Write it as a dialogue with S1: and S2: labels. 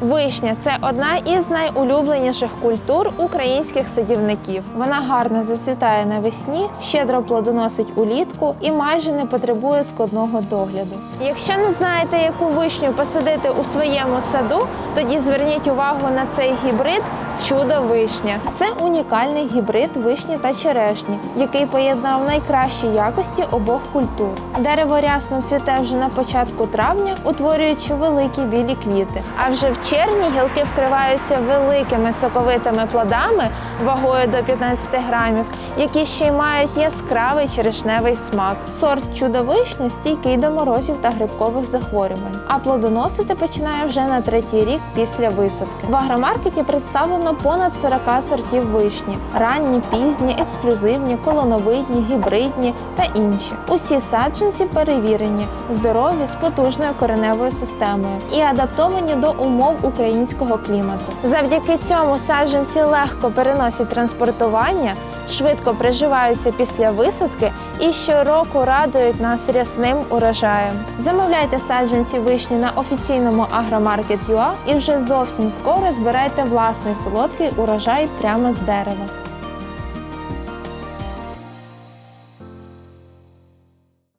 S1: Вишня це одна із найулюбленіших культур українських садівників. Вона гарно зацвітає навесні, щедро плодоносить улітку і майже не потребує складного догляду. Якщо не знаєте, яку вишню посадити у своєму саду, тоді зверніть увагу на цей гібрид чудо вишня. Це унікальний гібрид вишні та черешні, який поєднав найкращі якості обох культур. Дерево рясно цвіте вже на початку травня, утворюючи великі білі квіти. А вже в червні гілки вкриваються великими соковитими плодами вагою до 15 грамів, які ще й мають яскравий черешневий смак. Сорт чудовишня стійкий до морозів та грибкових захворювань, а плодоносити починає вже на третій рік після висадки. В агромаркеті представлено понад 40 сортів вишні: ранні, пізні, ексклюзивні, колоновидні, гібридні та інші. Усі саджанці перевірені, здорові з потужною кореневою системою і адаптовані до умов українського клімату. Завдяки цьому саджанці легко переносять транспортування, швидко приживаються після висадки і щороку радують нас рясним урожаєм. Замовляйте саджанці вишні на офіційному агромаркет.ua і вже зовсім скоро збирайте власний солодкий урожай прямо з дерева.